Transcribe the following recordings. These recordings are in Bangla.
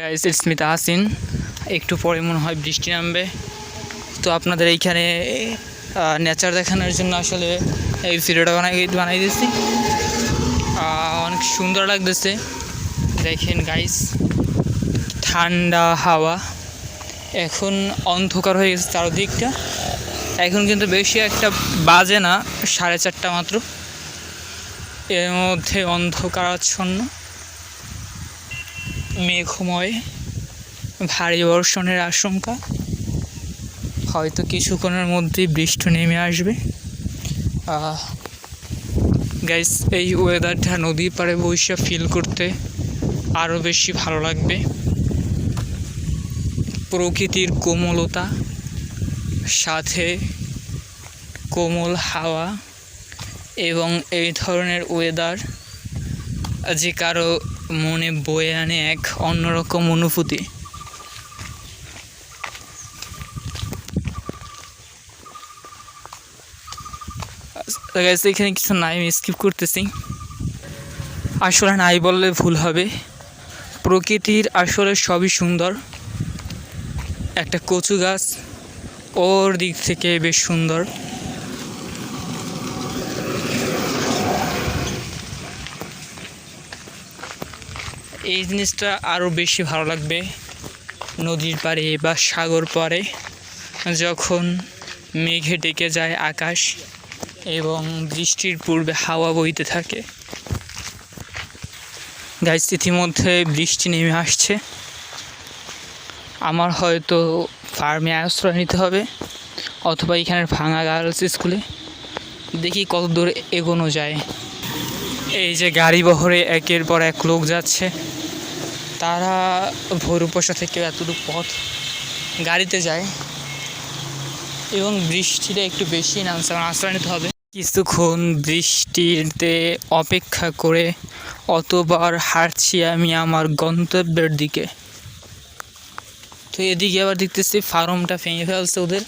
গাইস ইটস মি তাহসিন একটু পরে মনে হয় বৃষ্টি নামবে। তো আপনাদের এইখানে নেচার দেখানোর জন্য আসলে এই ভিডিওটা বানাই বানাই দিয়েছি অনেক সুন্দর লাগতেছে। দেখেন গাইস ঠান্ডা হাওয়া। এখন অন্ধকার হয়ে গেছে চারদিকটা। এখন কিন্তু বেশি একটা বাজে না, সাড়ে চারটা মাত্র। এর মধ্যে অন্ধকারাচ্ছন্ন। মেঘময়, ভারী বর্ষণের আশঙ্কা। হয়তো কিছুক্ষণের মধ্যেই বৃষ্টি নেমে আসবে। গাইস এই ওয়েদারটা নদীর পাড়ে বসে ফিল করতে আরও বেশি ভালো লাগবে। প্রকৃতির কোমলতা, সাথে কোমল হাওয়া এবং এই ধরনের ওয়েদার যে কারও মনে বয়ে আনে এক অন্যরকম অনুভূতি। এখানে কিছু নাই, আমি স্কিপ করতেছি। আসলে নাই বললে ভুল হবে। প্রকৃতির আসলে সবই সুন্দর। একটা কচু গাছ, ওর দিক থেকে বেশ সুন্দর। এই জিনিসটা আরও বেশি ভালো লাগবে নদীর পাড়ে বা সাগর পাড়ে, যখন মেঘে ডেকে যায় আকাশ এবং বৃষ্টির পূর্বে হাওয়া বইতে থাকে। গাইস ইতিমধ্যে বৃষ্টি নেমে আসছে। আমার হয়তো ফার্মে আশ্রয় নিতে হবে অথবা এখানের ভাঙা গার্লস স্কুলে দেখি কত দূর এগোনো যায়। এই যে গাড়ি বহরে একের পর এক লোক যাচ্ছে। তারা ভৈরবপশা থেকে এতটুকু পথ গাড়িতে যায় এবং বৃষ্টিটা একটু বেশি নামছে আমার আশ্রয় নিতে হবে। কিছুক্ষণ বৃষ্টিতে অপেক্ষা করে অতবার হাঁটছি আমি আমার গন্তব্যের দিকে। তো এদিকে আবার দেখতেছি ফার্মটা ভেঙে ফেলছে ওদের।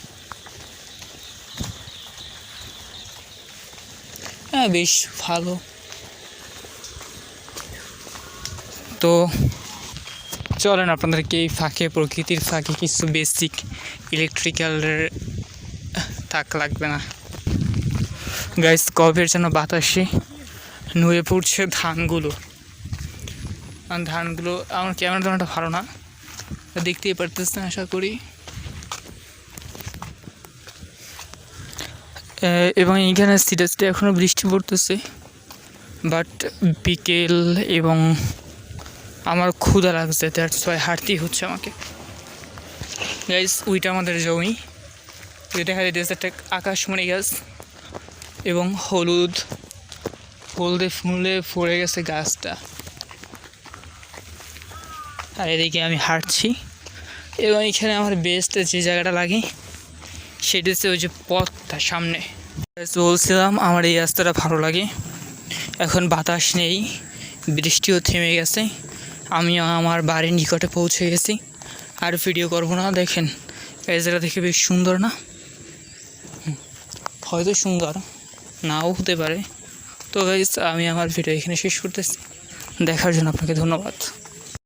হ্যাঁ বেশ ভালো। তো চলেন আপনাদেরকে এই ফাঁকে, প্রকৃতির ফাঁকে কিছু বেসিক ইলেকট্রিক্যালের তাক লাগবে না। গাইস কবের যেন বাতাসে নুয়ে পড়ছে ধানগুলো। ধানগুলো, আমার ক্যামেরা দামটা ভালো না। দেখতেই পারতেছেন আশা করি। এবং এইখানে সিটে সিটে এখনও বৃষ্টি পড়তেছে। বাট বিকেল এবং আমার ক্ষুধা লাগছে দ্যাটস ওয়াই হাঁটতেই হচ্ছে আমাকে। গাইস উইটা আমাদের জমি। দেখা যাইতেছে একটা আকাশমণি গাছ এবং হলুদ। হলদে ফুলে ভরে গেছে গাছটা। আর এদিকে আমি হাঁটছি। এবং এখানে আমার বেস্ট যে জায়গাটা লাগে, সেটা হচ্ছে ওই যে পথটা সামনে। বলছিলাম আমার এই রাস্তাটা ভালো লাগে। এখন বাতাস নেই, বৃষ্টিও থেমে গেছে। আমি আমার বাড়ির নিকটে পৌঁছে গেছি। আর ভিডিও করব না, দেখেন, এই জায়গা দেখে বেশ সুন্দর না? হয়তো সুন্দর, নাও হতে পারে। তো গাইজ আমি আমার ভিডিও এখানে শেষ করতেছি। দেখার জন্য আপনাকে ধন্যবাদ।